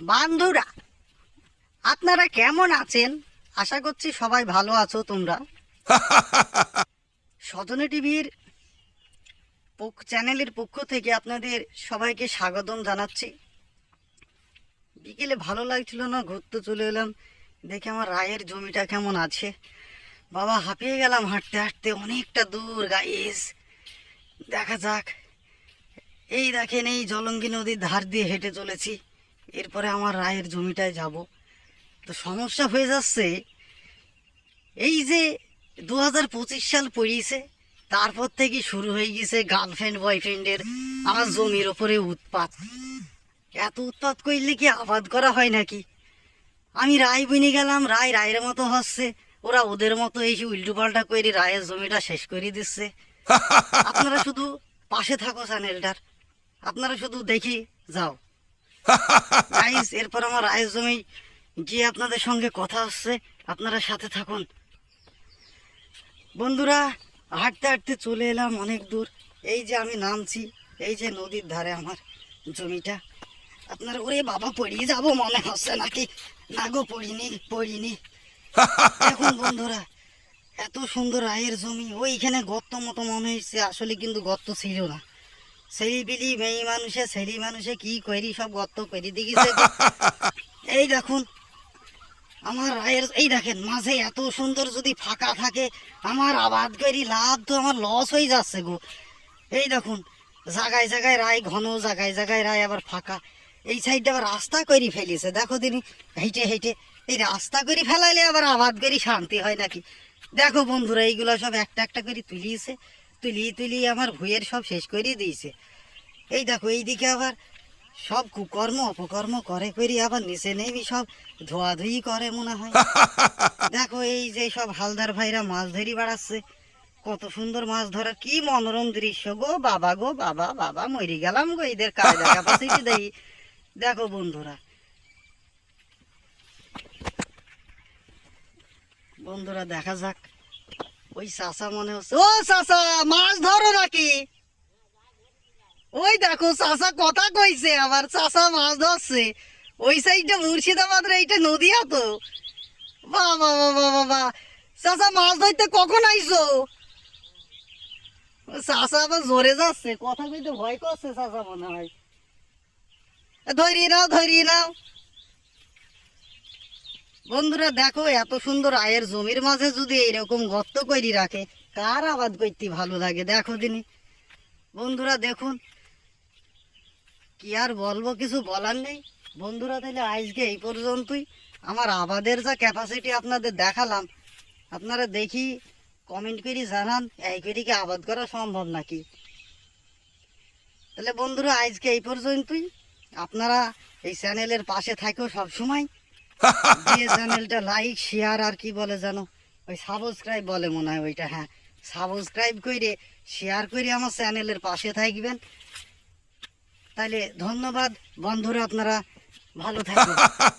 বান্ধুরা আপনারা কেমন আছেন? আশা করছি সবাই ভালো আছো তোমরা। সদনে টিভির চ্যানেলের পক্ষ থেকে আপনাদের সবাইকে স্বাগতম জানাচ্ছি। বিকেলে ভালো লাগছিল না ঘুরতে চলে এলাম। দেখে আমার রায়ের জমিটা কেমন আছে। বাবা হাঁপিয়ে গেলাম হাঁটতে হাঁটতে অনেকটা দূর গাইস দেখা যাক। এই দেখেন এই জলঙ্গি নদীর ধার দিয়ে হেঁটে চলেছি। এরপরে আমার রায়ের জমিটায় যাব। তো সমস্যা হয়ে যাচ্ছে এই যে দু হাজার পঁচিশ সাল পড়িয়েছে তারপর থেকে শুরু হয়ে গেছে গার্লফ্রেন্ড বয়ফ্রেন্ডের আমার জমির ওপরে উৎপাত। এত উৎপাত করলে কি আবাদ করা হয় নাকি? আমি রায় বনে গেলাম রায় রায়ের মতো হচ্ছে ওরা ওদের মতো এসে উল্টো পাল্টা করে রায়ের জমিটা শেষ করে দিচ্ছে। আপনারা শুধু পাশে থাকো চ্যানেলটার আপনারা শুধু দেখি যাও। গাইস এরপর আমার জমি গিয়ে আপনাদের সঙ্গে কথা হচ্ছে। আপনারা সাথে থাকুন। বন্ধুরা, হাঁটতে হাঁটতে চলে এলাম অনেক দূর। এই যে আমি নামছি, এই যে নদীর ধারে আমার জমিটা। আপনারা ওরে বাবা, পড়িয়ে যাব মনে হচ্ছে নাকি? না গো, পড়িনি পড়িনি। এখন বন্ধুরা, এত সুন্দর রায়ের জমি, ওইখানে গর্ত মতো মনে হয়েছে আসলে কিন্তু গর্ত ছিল না। সেই বিলি মেয়ে মানুষে মানুষে কি করি সব গর্ত করে দিয়েছে এই দেখুন আমার রায়ের এই দেখেন মাঝে এত সুন্দর যদি ফাঁকা থাকে আমার আবাদ করি লাভ তো আমার লস হয়ে যাচ্ছে গো। এই দেখুন জায়গায় জায়গায় রায় ঘন জায়গায় জায়গায় রায় আবার ফাঁকা। এই সাইডটা আবার রাস্তা করে ফেলিছে দেখো দিনি হেঁটে হেঁটে। এই রাস্তা করে ফেলাইলে আবার আবাদ করি শান্তি হয় নাকি? দেখো বন্ধুরা এইগুলো সব একটা একটা করে তুলিয়েছে তুলিয়ে তুলিয়ে আমার ভুঁয়ের সব শেষ করে দিয়েছে। এই দেখো এইদিকে আবার সব কুকর্ম অপকর্ম করে করি আবার নিচে নেমে সব ধোয়াধুয়ি করে মনে হয়। দেখো এই যে সব হালদার ভাইরা মাছ ধরি বেড়াচ্ছে। কত সুন্দর মাছ ধরার কি মনোরম দৃশ্য গো বাবা গো বাবা বাবা মরি গেলাম গো এদের কায়দা ক্যাপাসিটি দেই। দেখো বন্ধুরা। বন্ধুরা দেখা যাক। ওই চাষা মনে হচ্ছে ও চাষা মাছ ধরো নাকি? ওই দেখো চাষা কথা কইছে, আবার চাষা মাছ ধরছে। ওই সাইডটা মুর্শিদাবাদ রে, এইটা নদিয়া তো। বাবা বাবা বাবা চাষা মাছ ধরতে কখন আইছো? চাষা আবার জোরে যাচ্ছে, কথা কইতে ভয় করছে চাষা মনে হয়। ধরিয়ে নাও ধরিয়ে নাও। বন্ধুরা দেখো, এত সুন্দর আয়ের জমির মাঝে যদি এইরকম গর্ত করি রাখে, কার আবাদ করতে ভালো লাগে? দেখো দিনি। বন্ধুরা দেখুন, কি আর বলব, কিছু বলার নেই। বন্ধুরা তাহলে আজকে এই পর্যন্তই। আমার আবাদের যা ক্যাপাসিটি আপনাদের দেখালাম, আপনারা দেখি কমেন্ট করে, জানান, এই করে কি আবাদ করা সম্ভব নাকি? তাহলে বন্ধুরা, আজকে এই পর্যন্তই। আপনারা এই চ্যানেলের পাশে থাকো সব দিয়ে চ্যানেলটা লাইক শেয়ার আর কি বলে জানো ওই সাবস্ক্রাইব বলে মনে হয় ওইটা হ্যাঁ। সাবস্ক্রাইব করে শেয়ার করে আমার চ্যানেলের পাশে থাকবেন তাহলে ধন্যবাদ, বন্ধুরা আপনারা, ভালো থাকবেন।